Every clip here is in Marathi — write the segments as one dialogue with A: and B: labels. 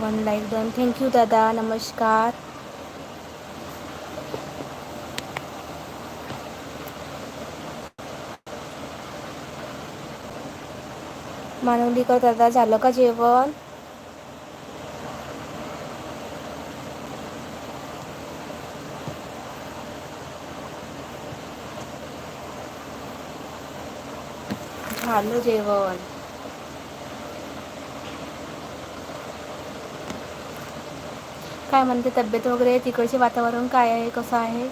A: वन लाईक डन थँक्यू दादा. नमस्कार. मानवलीकर दादा झालं का जेवण? झालं जेवण. काय म्हणते तब्येत वगैरे तिकडचे वातावरण काय आहे कसं आहे?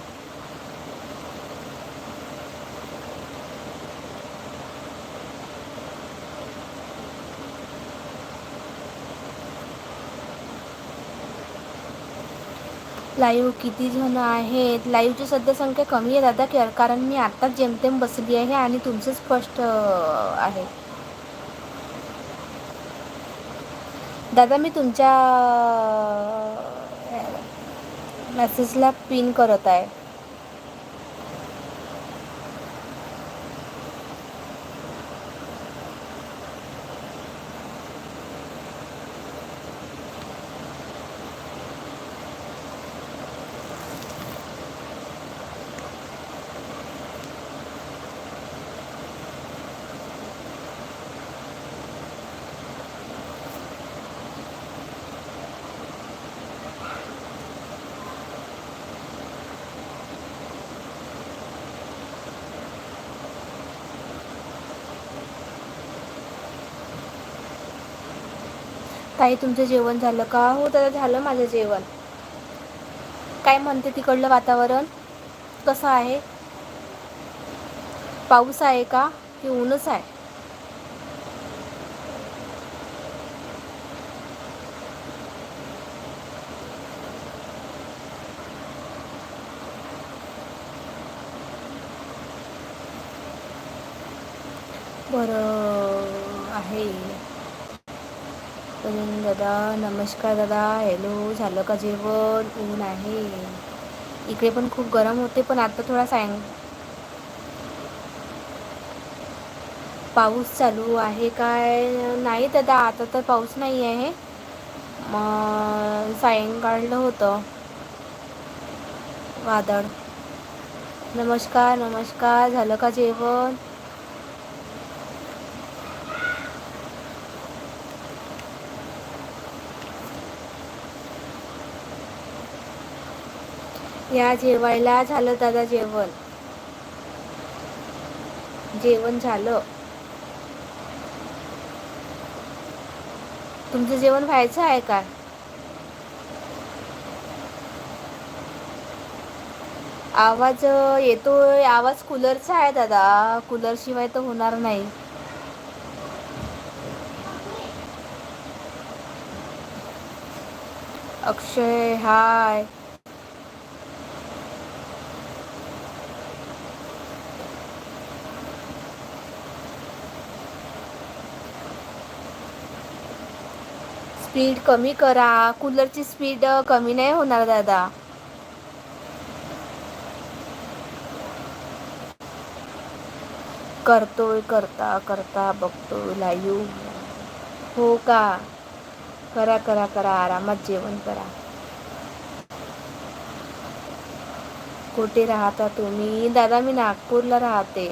A: लाईव्ह किती जण आहेत? लाईव्हची सध्या संख्या कमी आहे दादा की कारण मी आत्ताच जेमतेम बसली आहे आणि तुमचं स्पष्ट आहे. दादा मी तुमच्या मेसेजला पिन करत आहे. ताई तुमचं जेवण झालं का? हो दादा झालं माझं जेवण. काय म्हणते तिकडलं वातावरण? कसं आहे? पाऊस आहे का? की ऊनच आहे? बरं आहे. अजून दादा नमस्कार दादा. हॅलो झालं का जेवण? ऊन आहे. इकडे पण खूप गरम होते पण आता थोडा सायं पाऊस चालू आहे काय? नाही दादा आता तर पाऊस नाही आहे. मग सायंकाळलं होतं. वादळ. नमस्कार नमस्कार. झालं का जेवण? या जेवायला झालं दादा जेवण. जेवण झालं. तुमचं जेवण व्हायचं आहे का? आवाज येतोय. आवाज कूलरचा आहे दादा. कूलर शिवाय तर होणार नाही. अक्षय हाय. स्पीड कमी करा. कूलरची स्पीड कमी नाही होणार दादा. करतोय करता करता बघतोय लाईव्ह हो का? करा करा करा आरामात जेवण करा. कुठे राहता तुम्ही? दादा मी नागपूरला राहते.